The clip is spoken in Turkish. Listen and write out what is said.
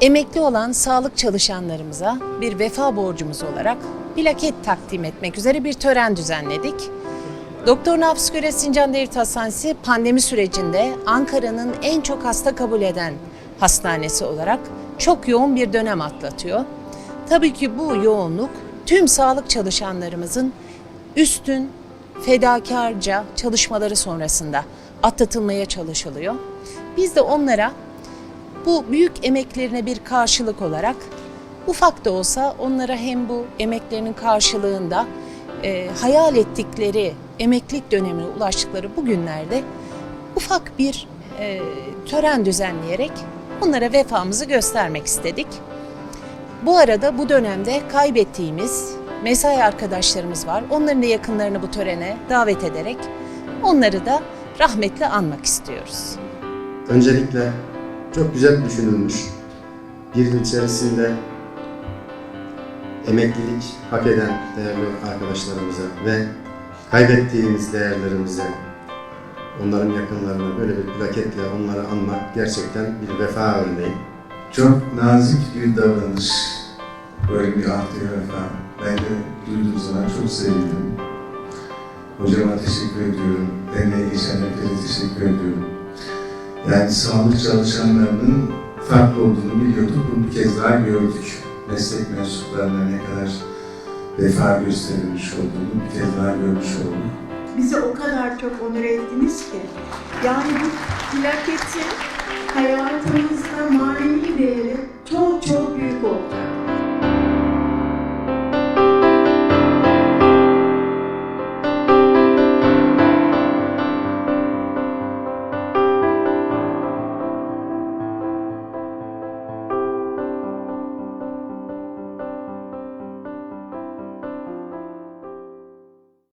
Emekli olan sağlık çalışanlarımıza bir vefa borcumuz olarak plaket takdim etmek üzere bir tören düzenledik. Doktor Nafis Göre Sincan Devlet Hastanesi pandemi sürecinde Ankara'nın en çok hasta kabul eden hastanesi olarak çok yoğun bir dönem atlatıyor. Tabii ki bu yoğunluk tüm sağlık çalışanlarımızın üstün, fedakarca çalışmaları sonrasında atlatılmaya çalışılıyor. Biz de onlara bu büyük emeklerine bir karşılık olarak ufak da olsa onlara hem bu emeklerinin karşılığında e, hayal ettikleri emeklilik dönemine ulaştıkları bu günlerde ufak bir e, tören düzenleyerek onlara vefamızı göstermek istedik. Bu arada bu dönemde kaybettiğimiz mesai arkadaşlarımız var. Onların da yakınlarını bu törene davet ederek onları da rahmetle anmak istiyoruz. Öncelikle çok güzel düşünülmüş. Bir yıl içerisinde emeklilik hak eden değerli arkadaşlarımıza ve kaybettiğimiz değerlerimize, onların yakınlarına böyle bir plaketle onları anmak gerçekten bir vefa örneği. Çok nazik bir davranış. Böyle bir ahdi vefa. Ben de duyduğum zaman çok sevindim. Hocama teşekkür ediyorum. Emeği geçen herkese teşekkür ediyorum. Yani sağlık çalışanlarının farklı olduğunu biliyorduk. Bunu bir kez daha gördük. Meslek mensuplarına ne kadar vefa gösterilmiş olduğunu bir kez daha görmüş olduk. Bizi o kadar çok onur ettiniz ki. Yani bu plaketin hayatımızda manevi değeri